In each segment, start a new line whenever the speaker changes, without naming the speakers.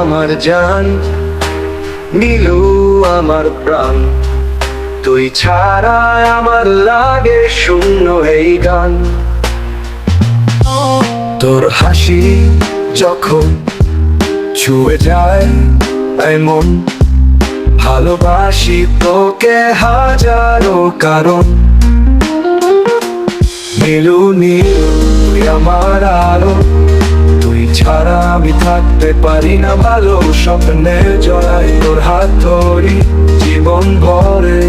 আমার জান, নীলু আমার প্রাণ। তুই ছাড়া আমার লাগে শূন্য এই গান। তোর হাসি যখন ছুঁয়ে যায় এমন, ভালোবাসি তোকে হাজারো কারণ। নীলু নীলু আমার আলো। ছাড়া আমি থাকতে পারি না ভালো স্বপ্নে জড়াই তোর হাত ধরি জীবন ভরে।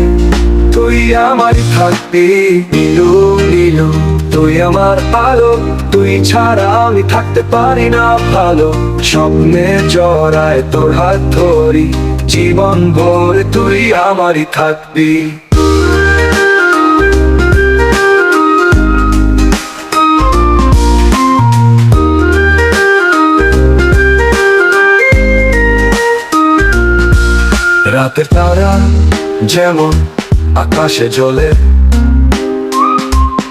তুই আমার থাকবি, নীলু নীলু, তুই আমার আলো। তুই ছাড়া আমি থাকতে পারি না ভালো স্বপ্নে জড়ায় তোর হাত ধরি জীবন ভরে। তুই আমারই থাকবি। রাতের তারা যেমন আকাশে জ্বলে,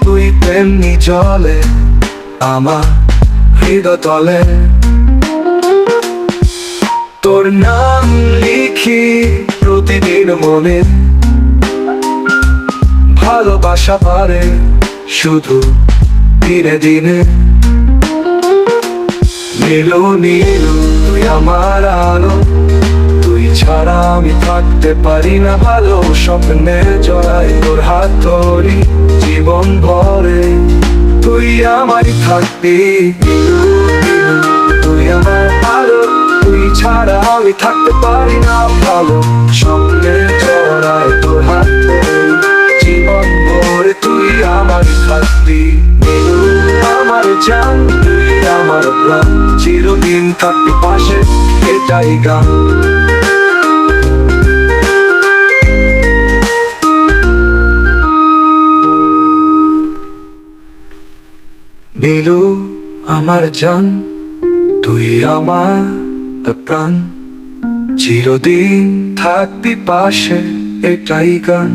তুই তেমনি জলে আমার হৃদয় তলে। তোর নাম লিখি প্রতিদিন মনে, ভালোবাসা পারে শুধু দিনে দিনে। নীলু নীলু, তুই আমার আলো আমি থাকতে পারি না ভালো স্বপ্নে জড়াই তোর হাত ধরি জীবন ভরে। তুই আমারই থাকবি। তুই আমার আলো, তুই ছাড়া আমি থাকতে পারি না ভালো স্বপ্নে জড়াই তোর হাত জীবন ভরে তুই আমারই থাকবি। আমার জান, তুই আমার প্রাণ। চিরদিন থাকবি পাশে, এটাই গান। নীলু আমার জান তুই আমার প্রাণ। চিরদিন থাকবি পাশে এটাই গান।